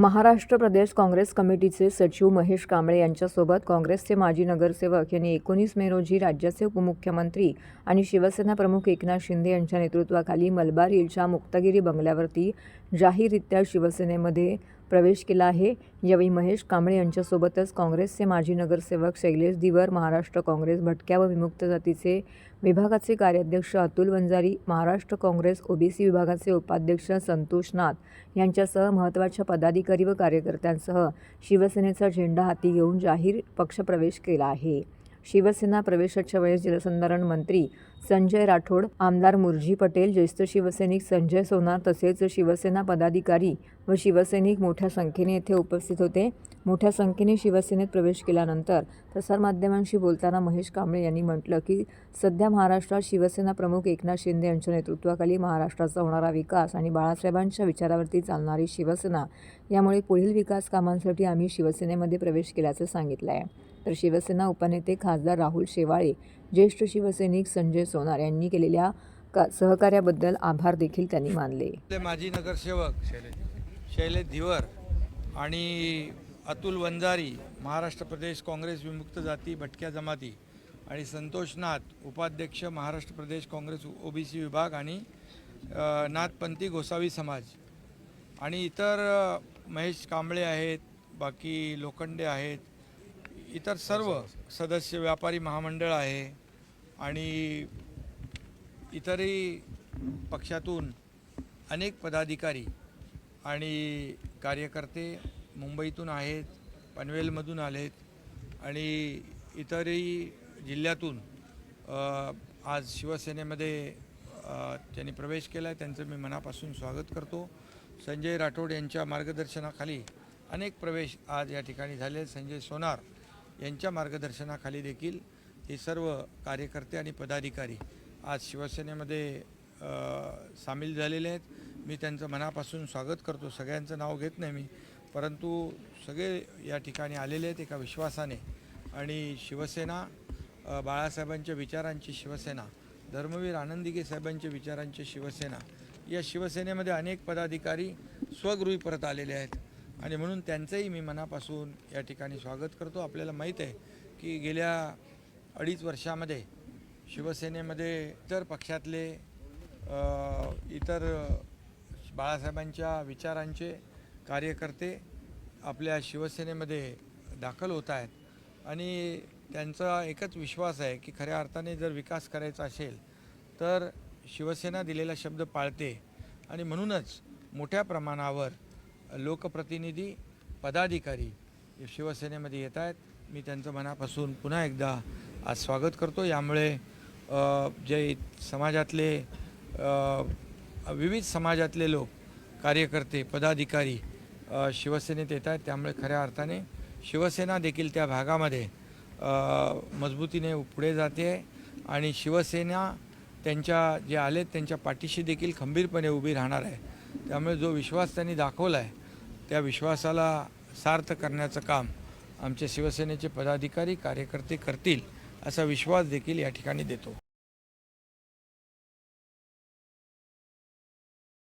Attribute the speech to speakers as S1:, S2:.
S1: महाराष्ट्र प्रदेश काँग्रेस कमिटीचे सचिव महेश कांबळे यांच्यासोबत काँग्रेसचे माजी नगरसेवक यांनी एकोणीस मे रोजी राज्याचे उपमुख्यमंत्री आणि शिवसेना प्रमुख एकनाथ शिंदे यांच्या नेतृत्वाखाली मलबार हिलच्या मुक्तागिरी बंगल्यावरती जाहीररित्या शिवसेनेमध्ये प्रवेश केला आहे. यावेळी महेश कांबळे यांच्यासोबतच काँग्रेसचे माजी नगरसेवक शैलेश दिवर महाराष्ट्र काँग्रेस भटक्या व विमुक्त जातीचे विभागाचे कार्याध्यक्ष अतुल वंजारी महाराष्ट्र काँग्रेस ओबीसी विभागाचे उपाध्यक्ष संतोष नाथ यांच्यासह महत्त्वाच्या पदाधिकारी व कार्यकर्त्यांसह शिवसेनेचा झेंडा हाती घेऊन जाहीर पक्षप्रवेश केला आहे. शिवसेना प्रवेशाच्या वेळेस जलसंधारण मंत्री संजय राठोड आमदार मुरजी पटेल ज्येष्ठ शिवसैनिक संजय सोनार तसेच शिवसेना पदाधिकारी व शिवसैनिक मोठ्या संख्येने येथे उपस्थित होते. मोठ्या संख्येने शिवसेनेत प्रवेश केल्यानंतर प्रसारमाध्यमांशी बोलताना महेश कांबळे यांनी म्हटलं की सध्या महाराष्ट्रात शिवसेना प्रमुख एकनाथ शिंदे यांच्या नेतृत्वाखाली महाराष्ट्राचा होणारा विकास आणि बाळासाहेबांच्या विचारावरती चालणारी शिवसेना यामुळे पुढील विकास कामांसाठी आम्ही शिवसेनेमध्ये प्रवेश केल्याचं सांगितलं आहे तर शिवसेना उपनेते खासदार राहुल शेवाळे ज्येष्ठ शिवसैनिक संजय सोनार यांनी केलेल्या का सहकार्याबद्दल आभार देखील त्यांनी मानले
S2: माजी नगरसेवक शैलेश धिवर आणि अतुल वंजारी महाराष्ट्र प्रदेश काँग्रेस विमुक्त जाती भटक्या जमाती आणि संतोष नाथ उपाध्यक्ष महाराष्ट्र प्रदेश काँग्रेस ओबीसी विभाग आणि नाथपंथी गोसावी समाज आणि इतर महेश कांबळे आहेत बाकी लोखंडे आहेत इतर सर्व सदस्य व्यापारी महामंडळ आहे आणि इतरही पक्षातून अनेक पदाधिकारी आणि कार्यकर्ते मुंबईतून आहेत पनवेलमधून आलेत आणि इतरही जिल्ह्यातून आज शिवसेनेमध्ये त्यांनी प्रवेश केला आहे त्यांचं मी मनापासून स्वागत करतो. संजय राठोड यांच्या मार्गदर्शनाखाली अनेक प्रवेश आज या ठिकाणी झाले संजय सोनार यांच्या मार्गदर्शनाखाली देखील हे सर्व कार्यकर्ते आणि पदाधिकारी आज शिवसेनेमध्ये सामील झालेले आहेत. मी त्यांचं मनापासून स्वागत करतो. सगळ्यांचं नाव घेत नाही मी परंतु सगळे या ठिकाणी आलेले आहेत एका विश्वासाने. आणि शिवसेना बाळासाहेबांच्या विचारांची शिवसेना धर्मवीर आनंदिगे साहेबांच्या विचारांची शिवसेना या शिवसेनेमध्ये अनेक पदाधिकारी स्वगृही परत आलेले आहेत. आणि म्हणून त्यांचंही मी मनापासून या ठिकाणी स्वागत करतो. आपल्याला माहीत आहे की गेल्या अडीच वर्षामध्ये शिवसेनेमध्ये इतर पक्षातले इतर बाळासाहेबांच्या विचारांचे कार्यकर्ते आपल्या शिवसेनेमध्ये दाखल होत आहेत. आणि त्यांचा एकच विश्वास आहे की खऱ्या अर्थाने जर विकास करायचा असेल तर शिवसेना दिलेला शब्द पाळते. आणि म्हणूनच मोठ्या प्रमाणावर लोकप्रतिनिधी पदाधिकारी शिवसेनेमध्ये येत आहेत. मी त्यांचं मनापासून पुन्हा एकदा आज स्वागत करतो. यामुळे जे समाजातले विविध समाजातले लोक कार्यकर्ते पदाधिकारी शिवसेनेत येत आहेत. त्यामुळे खऱ्या अर्थाने शिवसेना देखील त्या भागामध्ये मजबूतीने पुढे जाते आणि शिवसेना त्यांच्या जे आलेत त्यांच्या पाठीशी देखील खंबीरपणे उभी राहणार आहे. त्यामुळे जो विश्वास त्यांनी दाखवला आहे त्या विश्वासाला सार्थ करण्याचं काम आमचे शिवसेनेचे पदाधिकारी कार्यकर्ते करतील. असा विश्वास देखील या ठिकाणी देतो.